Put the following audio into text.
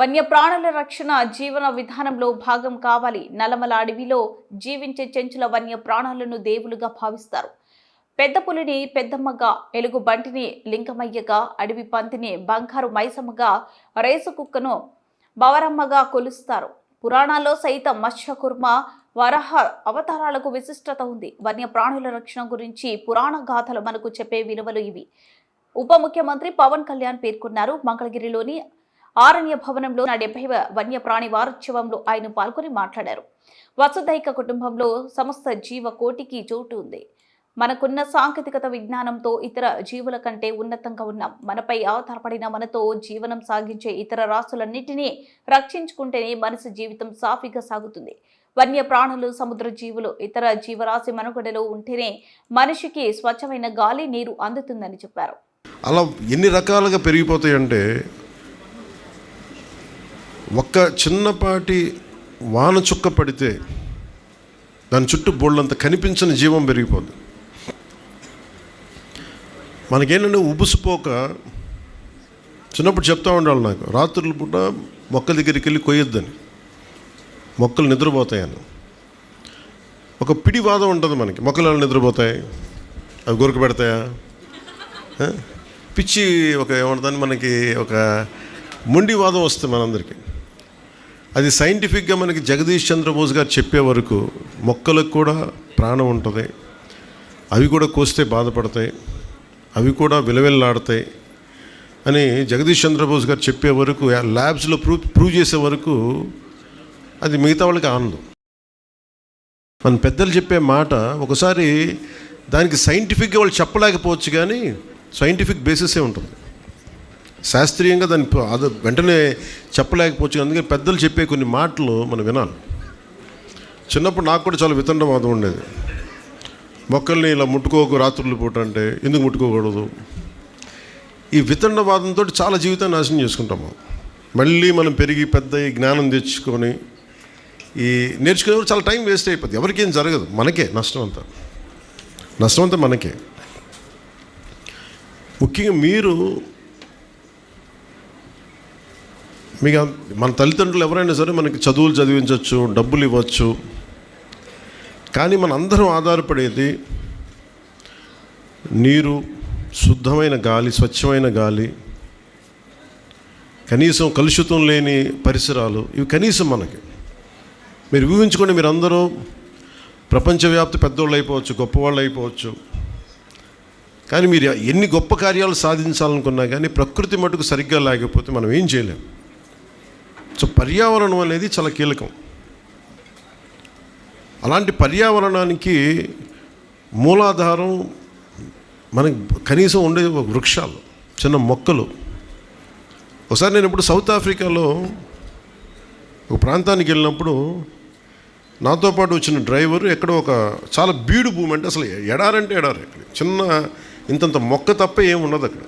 వన్యప్రాణుల రక్షణ జీవన విధానంలో భాగం కావాలి. నలమల అడవిలో జీవించే చెంచుల వన్యప్రాణులను దేవులుగా భావిస్తారు. పెద్ద పులిని పెద్దమ్మగా ఎలుగు బంటిని లింగమయ్యగా అడవి పంతిని బంగారు మైసమ్మగా రేసు కుక్కను బవరమ్మగా కొలుస్తారు. పురాణాల్లో సైతం మత్స్యకుర్మ వరహ అవతారాలకు విశిష్టత ఉంది. వన్యప్రాణుల రక్షణ గురించి పురాణ గాథలు మనకు చెప్పే విలువలు ఇవి. ఉప ముఖ్యమంత్రి పవన్ కళ్యాణ్ పేర్కొన్నారు. మంగళగిరిలోని ఆరణ్య భవనంలో నా డెబ్బై వన్యప్రాణి వారోత్సవంలో ఆయన పాల్గొని మాట్లాడారు. వసుదైక కుటుంబంలో సమస్త జీవ కోటికి చోటు ఉంది. మనకున్న సాంకేతికత విజ్ఞానంతో ఇతర జీవుల కంటే ఉన్నతంగా ఉన్నాం మనపై ఆధారపడిన మనతో జీవనం సాగించే ఇతర రాసులన్నింటినీ రక్షించుకుంటేనే మనిషి జీవితం సాఫీగా సాగుతుంది. వన్య ప్రాణులు సముద్ర జీవులు ఇతర జీవరాశి మనుగడలో ఉంటేనే మనిషికి స్వచ్ఛమైన గాలి నీరు అందుతుందని చెప్పారు. అలా ఎన్ని రకాలుగా పెరిగిపోతాయంటే ఒక్క చిన్నపాటి వాన చుక్క పడితే దాని చుట్టూ బోళ్ళంత కనిపించని జీవం పెరిగిపోద్ది. మనకేంటంటే ఉబుసుపోక చిన్నప్పుడు చెప్తా ఉండాలి నాకు రాత్రుల పూట మొక్క దగ్గరికి వెళ్ళి కొయ్యొద్దని. మొక్కలు నిద్రపోతాయని. ఒక పిడివాదం ఉంటుంది మనకి మొక్కలు ఎలా నిద్రపోతాయి? అవి గురక పెడతాయా? పిచ్చి ఒక ఏమంటుందని మనకి ఒక మొండివాదం వస్తుంది మనందరికీ. అది సైంటిఫిక్గా మనకి జగదీష్ చంద్రబోస్ గారు చెప్పే వరకు మొక్కలకు కూడా ప్రాణం ఉంటుంది. అవి కూడా కోస్తే బాధపడతాయి. అవి కూడా విలవిల్లాడతాయి అని జగదీష్ చంద్రబోస్ గారు చెప్పే వరకు ల్యాబ్స్లో ప్రూవ్ ప్రూవ్ చేసే వరకు అది మిగతా వాళ్ళకి ఆనందం. మన పెద్దలు చెప్పే మాట ఒకసారి దానికి సైంటిఫిక్గా వాళ్ళు చెప్పలేకపోవచ్చు కానీ సైంటిఫిక్ బేసిసే ఉంటుంది. శాస్త్రీయంగా దాన్ని అది వెంటనే చెప్పలేకపోవచ్చు. అందుకే పెద్దలు చెప్పే కొన్ని మాటలు మనం వినాలి. చిన్నప్పుడు నాకు కూడా చాలా వితండవాదం ఉండేది. మొక్కల్ని ఇలా ముట్టుకోకు రాత్రులు పూట అంటే ఎందుకు ముట్టుకోకూడదు? ఈ వితండవాదంతో చాలా జీవితాన్ని నాశనం చేసుకుంటాము. మళ్ళీ మనం పెరిగి పెద్ద ఈ జ్ఞానం తెచ్చుకొని ఈ నేర్చుకునే చాలా టైం వేస్ట్ అయిపోద్ది. ఎవరికేం జరగదు. మనకే నష్టం అంతా. నష్టం అంతా మనకే. ముఖ్యంగా మీరు మీకు మన తల్లిదండ్రులు ఎవరైనా సరే మనకి చదువులు చదివించవచ్చు డబ్బులు ఇవ్వచ్చు. కానీ మన అందరం ఆధారపడేది నీరు శుద్ధమైన గాలి స్వచ్ఛమైన గాలి కనీసం కలుషితం లేని పరిసరాలు ఇవి కనీసం మనకి. మీరు ఊహించుకోండి మీరు అందరూ ప్రపంచవ్యాప్త పెద్దోళ్ళు అయిపోవచ్చు గొప్పవాళ్ళు అయిపోవచ్చు. కానీ మీరు ఎన్ని గొప్ప కార్యాలు సాధించాలనుకున్నా కానీ ప్రకృతి మటుకు సరిగ్గా లేకపోతే మనం ఏం చేయలేం. సో పర్యావరణం అనేది చాలా కీలకం. అలాంటి పర్యావరణానికి మూలాధారం మనకి కనీసం ఉండే ఒక వృక్షాలు చిన్న మొక్కలు. ఒకసారి నేను ఇప్పుడు సౌత్ ఆఫ్రికాలో ఒక ప్రాంతానికి వెళ్ళినప్పుడు నాతో పాటు వచ్చిన డ్రైవర్ ఎక్కడో ఒక చాలా బీడు భూమి అంటే అసలు ఎడారంటే ఎడారి. అక్కడ చిన్న ఇంతంత మొక్క తప్ప ఏమి ఉండదు అక్కడ.